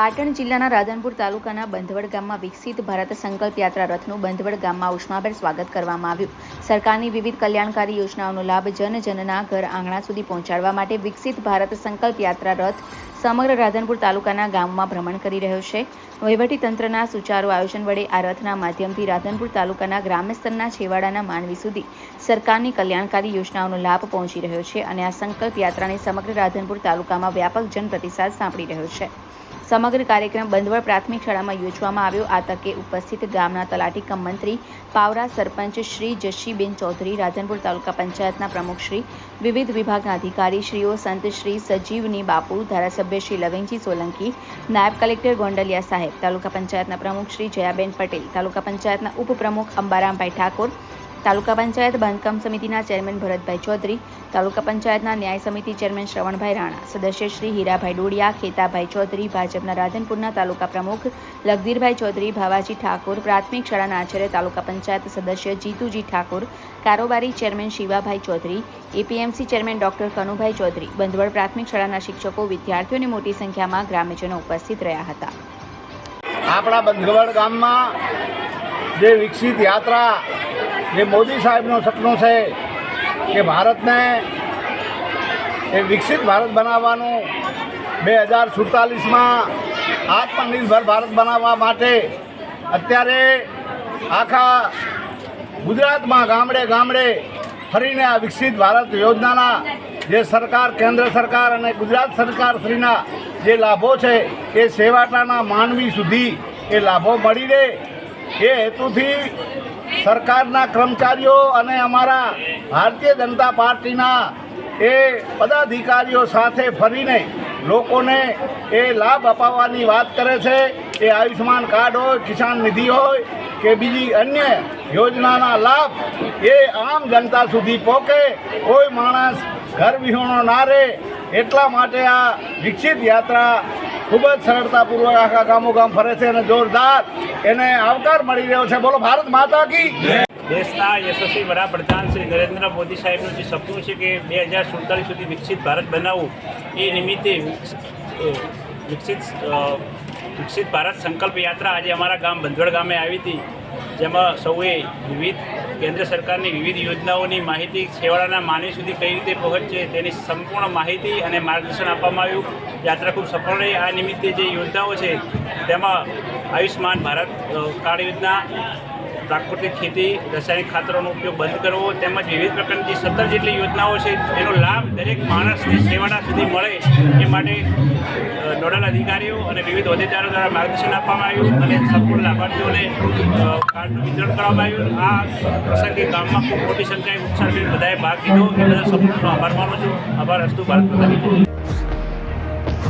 પાટણ જિલ્લાના રાધનપુર તાલુકાના બંધવડ ગામમાં વિકસિત ભારત સંકલ્પ યાત્રા રથનું બંધવડ ગામમાં ઉષ્માભેર સ્વાગત કરવામાં આવ્યું. સરકારની વિવિધ કલ્યાણકારી યોજનાઓનો લાભ જન જનના ઘર આંગણા સુધી પહોંચાડવા માટે વિકસિત ભારત સંકલ્પ યાત્રા રથ સમગ્ર રાધનપુર તાલુકાના ગામમાં ભ્રમણ કરી રહ્યો છે. વહીવટી તંત્રના સુચારુ આયોજન વડે આ રથના માધ્યમથી રાધનપુર તાલુકાના ગ્રામ્ય સ્તરના છેવાડાના માનવી સુધી સરકારની કલ્યાણકારી યોજનાઓનો લાભ પહોંચી રહ્યો છે અને આ સંકલ્પ યાત્રાને સમગ્ર રાધનપુર તાલુકામાં વ્યાપક જનપ્રતિસાદ સાંપડી રહ્યો છે. સમગ્ર કાર્યક્રમ બંધવડ પ્રાથમિક શાળામાં યોજવામાં આવ્યો. આ તકે ઉપસ્થિત ગામના તલાટી કમ મંત્રી, પાવરા સરપંચ શ્રી જશીબેન ચૌધરી, રાધનપુર તાલુકા પંચાયતના પ્રમુખ શ્રી, વિવિધ વિભાગના અધિકારી શ્રીઓ, સંત સજીવની બાપુ, ધારાસભ્ય શ્રી લવિંગજી સોલંકી, નાયબ કલેક્ટર ગોંડલિયા સાહેબ, તાલુકા પંચાયતના પ્રમુખ શ્રી જયાબેન પટેલ, તાલુકા પંચાયતના ઉપપ્રમુખ અંબારામભાઈ ઠાકોર તાલુકા પંચાયત બાંધકામ સમિતિના ચેરમેન ભરતભાઈ ચૌધરી, તાલુકા પંચાયતના ન્યાય સમિતિ ચેરમેન શ્રવણભાઈ રાણા, સદસ્ય શ્રી હીરાભાઈ ડોડિયા, ખેતાભાઈ ચૌધરી, ભાજપના રાધનપુરના તાલુકા પ્રમુખ લગધીરભાઈ ચૌધરી, ભાવાજી ઠાકોર, પ્રાથમિક શાળાના આચાર્ય તાલુકા પંચાયત સદસ્ય જીતુજી ઠાકોર, કારોબારી chairman Shivabhai Chaudhari, APMC chairman doctor Kanubhai Chaudhari, Bandhvad પ્રાથમિક શાળાના શિક્ષકો, વિદ્યાર્થીઓને મોટી સંખ્યામાં ગ્રામ્યજનો ઉપસ્થિત રહ્યા હતા. આપણા બંધવડ ગામમાં જે વિકસિત યાત્રા જે મોદી સાહેબનું સપનું છે કે ભારતને એ વિકસિત ભારત બનાવવાનું બે હજાર સુડતાલીસમાં આત્મનિર્ભર ભારત બનાવવા માટે અત્યારે આખા ગુજરાતમાં ગામડે ગામડે ફરીને આ વિકસિત ભારત યોજનાના જે સરકાર, કેન્દ્ર સરકાર અને ગુજરાત સરકાર શ્રીના જે લાભો છે એ સેવાટાના માનવી સુધી એ લાભો મળી રહે. એ હેતુથી સરકારના કર્મચારીઓ અને અમારા ભારતીય જનતા પાર્ટીના એ પદાધિકારીઓ સાથે ફરીને લોકોને એ લાભ અપાવવાની વાત કરે છે. એ આયુષ્યમાન કાર્ડ હોય, કિસાન નિધિ હોય કે બીજી અન્ય યોજનાના લાભ એ આમ જનતા સુધી પહોંચે. કોઈ માણસ ઘર વિહોણો ના રહે. એટલા માટે આ વિકસિત યાત્રા ખૂબ જ સરળતાપૂર્વક આખા ગામો ગામ ફરે છે અને જોરદાર એને આવકાર મળી રહ્યો છે. બોલો, ભારત માતા કી દેશના યશસ્વી વડાપ્રધાન શ્રી નરેન્દ્ર મોદી સાહેબનું જે સપનું છે કે બે હજાર સુડતાલીસ સુધી વિકસિત ભારત બનાવવું, એ નિમિત્તે વિકસિત વિકસિત ભારત સંકલ્પ યાત્રા આજે અમારા ગામ બંધવડ ગામે આવી હતી, જેમાં સૌએ વિવિધ કેન્દ્ર સરકારની વિવિધ યોજનાઓની માહિતી છેવાડાના માનવી સુધી કઈ રીતે પહોંચશે તેની સંપૂર્ણ માહિતી અને માર્ગદર્શન આપવામાં આવ્યું. યાત્રા ખૂબ સફળ રહી. આ નિમિત્તે જે યોજનાઓ છે, તેમાં આયુષ્યમાન ભારત કાર્ડ યોજના પ્રાકૃતિક ખેતી, રાસાયણિક ખાતરોનો ઉપયોગ બંધ કરવો, તેમજ વિવિધ પ્રકારની જે સત્તર જેટલી યોજનાઓ છે, એનો લાભ દરેક માણસને સેવાના સુધી મળે એ માટે નોડલ અધિકારીઓ અને વિવિધ હોદ્દેદારો દ્વારા માર્ગદર્શન આપવામાં આવ્યું અને સંપૂર્ણ લાભાર્થીઓને કાર્ડનું વિતરણ કરવામાં આવ્યું. આ પ્રસંગે ગામમાં ખૂબ મોટી સંખ્યાએ ઉત્સાહથી બધાએ ભાગ લીધો. એ બધા સંપૂર્ણ આભાર માનું છું. આભાર હસ્તુ ભારત જય.